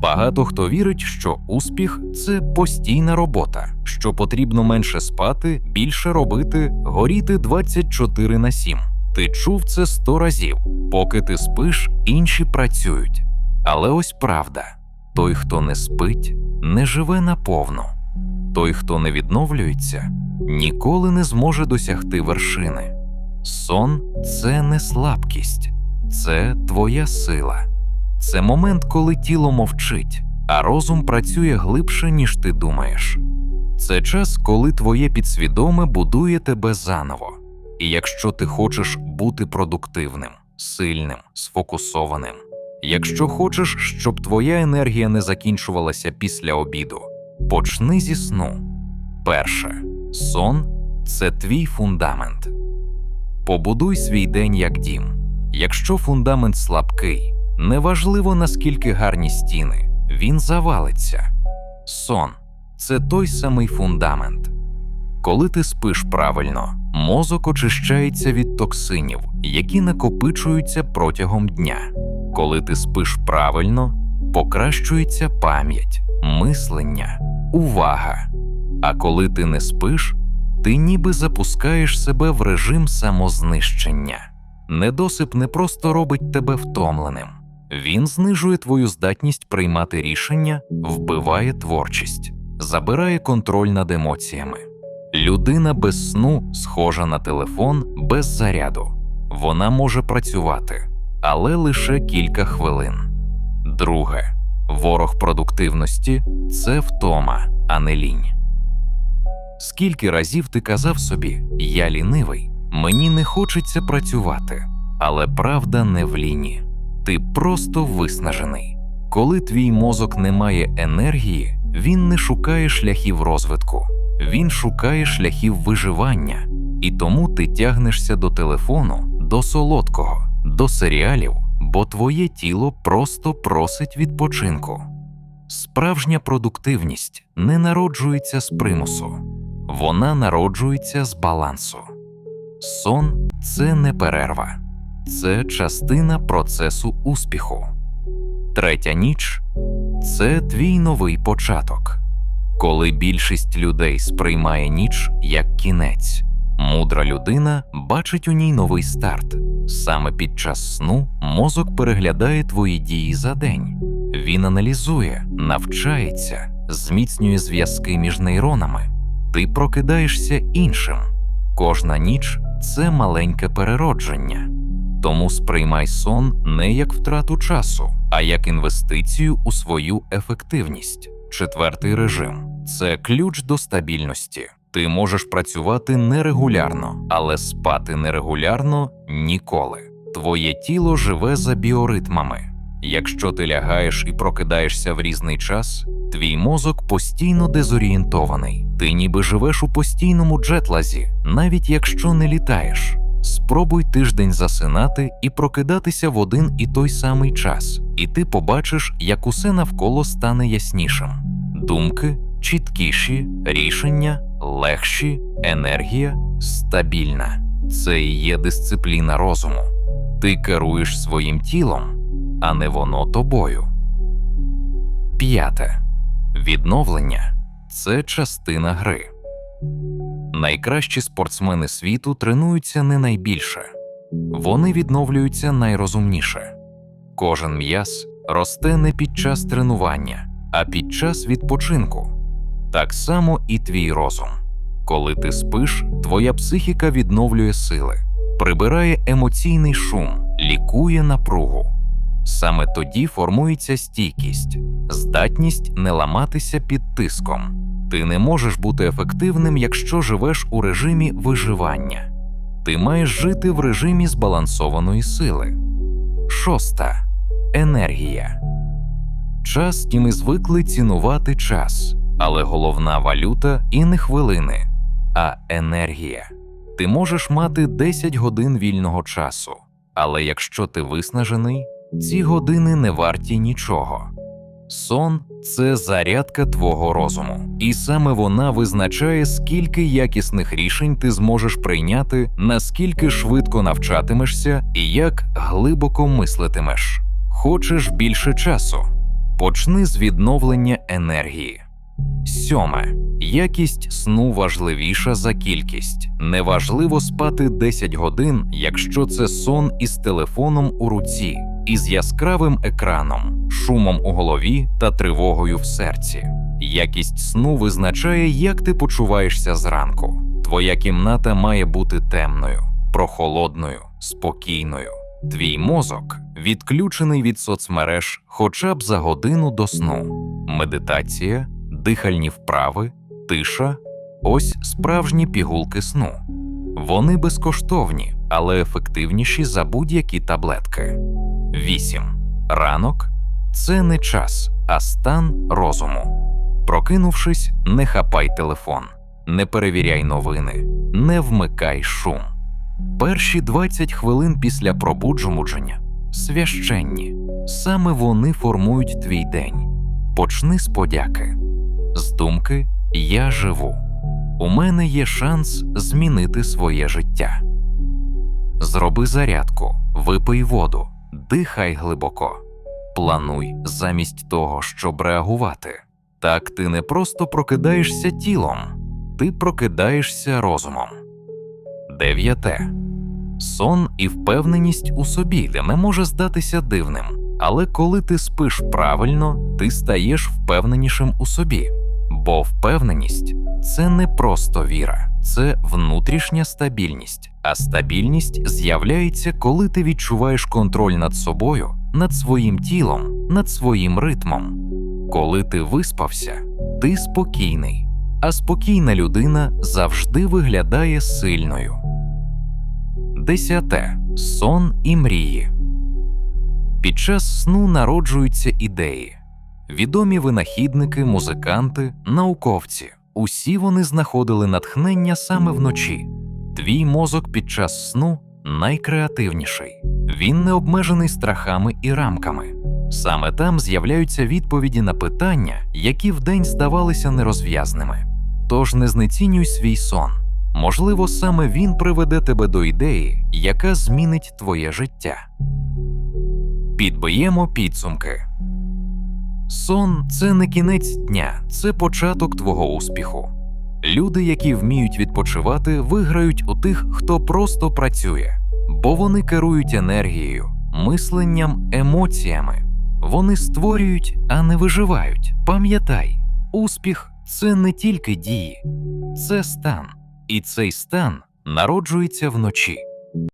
Багато хто вірить, що успіх це постійна робота, що потрібно менше спати, більше робити, горіти 24 на 7. Ти чув це сто разів. Поки ти спиш, інші працюють. Але ось правда: той, хто не спить, не живе наповну. Той, хто не відновлюється, ніколи не зможе досягти вершини. Сон це не слабкість, це твоя сила. Це момент, коли тіло мовчить, а розум працює глибше, ніж ти думаєш. Це час, коли твоє підсвідоме будує тебе заново. І якщо ти хочеш бути продуктивним, сильним, сфокусованим, якщо хочеш, щоб твоя енергія не закінчувалася після обіду, почни зі сну. Перше, сон це твій фундамент. Побудуй свій день як дім. Якщо фундамент слабкий, неважливо наскільки гарні стіни, він завалиться. Сон це той самий фундамент. Коли ти спиш правильно, мозок очищається від токсинів, які накопичуються протягом дня. Коли ти спиш правильно, покращується пам'ять, мислення, увага. А коли ти не спиш, ти ніби запускаєш себе в режим самознищення. Недосип не просто робить тебе втомленим, він знижує твою здатність приймати рішення, вбиває творчість, забирає контроль над емоціями. Людина без сну схожа на телефон без заряду. Вона може працювати, але лише кілька хвилин. Друге, ворог продуктивності це втома, а не лінь. Скільки разів ти казав собі, я лінивий, мені не хочеться працювати, але правда не в ліні. Ти просто виснажений. Коли твій мозок не має енергії, він не шукає шляхів розвитку, він шукає шляхів виживання, і тому ти тягнешся до телефону, до солодкого, до серіалів, бо твоє тіло просто просить відпочинку. Справжня продуктивність не народжується з примусу, вона народжується з балансу. Сон це не перерва, це частина процесу успіху. Третя ніч це твій новий початок. Коли більшість людей сприймає ніч як кінець, мудра людина бачить у ній новий старт. Саме під час сну мозок переглядає твої дії за день. Він аналізує, навчається, зміцнює зв'язки між нейронами. Ти прокидаєшся іншим. Кожна ніч це маленьке переродження. Тому сприймай сон не як втрату часу, а як інвестицію у свою ефективність. Четвертий режим це ключ до стабільності. Ти можеш працювати нерегулярно, але спати нерегулярно ніколи. Твоє тіло живе за біоритмами. Якщо ти лягаєш і прокидаєшся в різний час, твій мозок постійно дезорієнтований. Ти ніби живеш у постійному джетлазі, навіть якщо не літаєш. Спробуй тиждень засинати і прокидатися в один і той самий час, і ти побачиш, як усе навколо стане яснішим. Думки чіткіші, рішення легші, енергія стабільна. Це і є дисципліна розуму. Ти керуєш своїм тілом, а не воно тобою. П'яте відновлення це частина гри. Найкращі спортсмени світу тренуються не найбільше, вони відновлюються найрозумніше. Кожен м'яз росте не під час тренування, а під час відпочинку. Так само і твій розум. Коли ти спиш, твоя психіка відновлює сили, прибирає емоційний шум, лікує напругу. Саме тоді формується стійкість, здатність не ламатися під тиском. Ти не можеш бути ефективним, якщо живеш у режимі виживання. Ти маєш жити в режимі збалансованої сили. Шоста енергія. Час і ми звикли цінувати час, але головна валюта і не хвилини, а енергія. Ти можеш мати 10 годин вільного часу, але якщо ти виснажений, ці години не варті нічого. Сон це зарядка твого розуму, і саме вона визначає, скільки якісних рішень ти зможеш прийняти, наскільки швидко навчатимешся і як глибоко мислитимеш. Хочеш більше часу? Почни з відновлення енергії. Сьоме. Якість сну важливіша за кількість. Неважливо спати 10 годин, якщо це сон із телефоном у руці, із яскравим екраном, шумом у голові та тривогою в серці. Якість сну визначає, як ти почуваєшся зранку. Твоя кімната має бути темною, прохолодною, спокійною. Твій мозок відключений від соцмереж хоча б за годину до сну. Медитація, дихальні вправи, тиша ось справжні пігулки сну. Вони безкоштовні, але ефективніші за будь-які таблетки. 8. Ранок це не час, а стан розуму. Прокинувшись, не хапай телефон, не перевіряй новини, не вмикай шум. Перші 20 хвилин після пробудження священні. Саме вони формують твій день. Почни з подяки. З думки Я живу. У мене є шанс змінити своє життя. Зроби зарядку, випий воду, дихай глибоко. Плануй замість того, щоб реагувати. Так ти не просто прокидаєшся тілом, ти прокидаєшся розумом. Дев'яте. Сон і впевненість у собі, де не може здатися дивним. Але коли ти спиш правильно, ти стаєш впевненішим у собі. Бо впевненість це не просто віра, це внутрішня стабільність. А стабільність з'являється, коли ти відчуваєш контроль над собою, над своїм тілом, над своїм ритмом. Коли ти виспався, ти спокійний, а спокійна людина завжди виглядає сильною. Десяте сон і мрії. Під час сну народжуються ідеї. Відомі винахідники, музиканти, науковці. Усі вони знаходили натхнення саме вночі. Твій мозок під час сну найкреативніший. Він не обмежений страхами і рамками. Саме там з'являються відповіді на питання, які вдень здавалися нерозв'язними. Тож не знецінюй свій сон. Можливо, саме він приведе тебе до ідеї, яка змінить твоє життя. Підбиємо підсумки. Сон це не кінець дня, це початок твого успіху. Люди, які вміють відпочивати, виграють у тих, хто просто працює, бо вони керують енергією, мисленням, емоціями. Вони створюють, а не виживають. Пам'ятай, успіх це не тільки дії, це стан, і цей стан народжується вночі.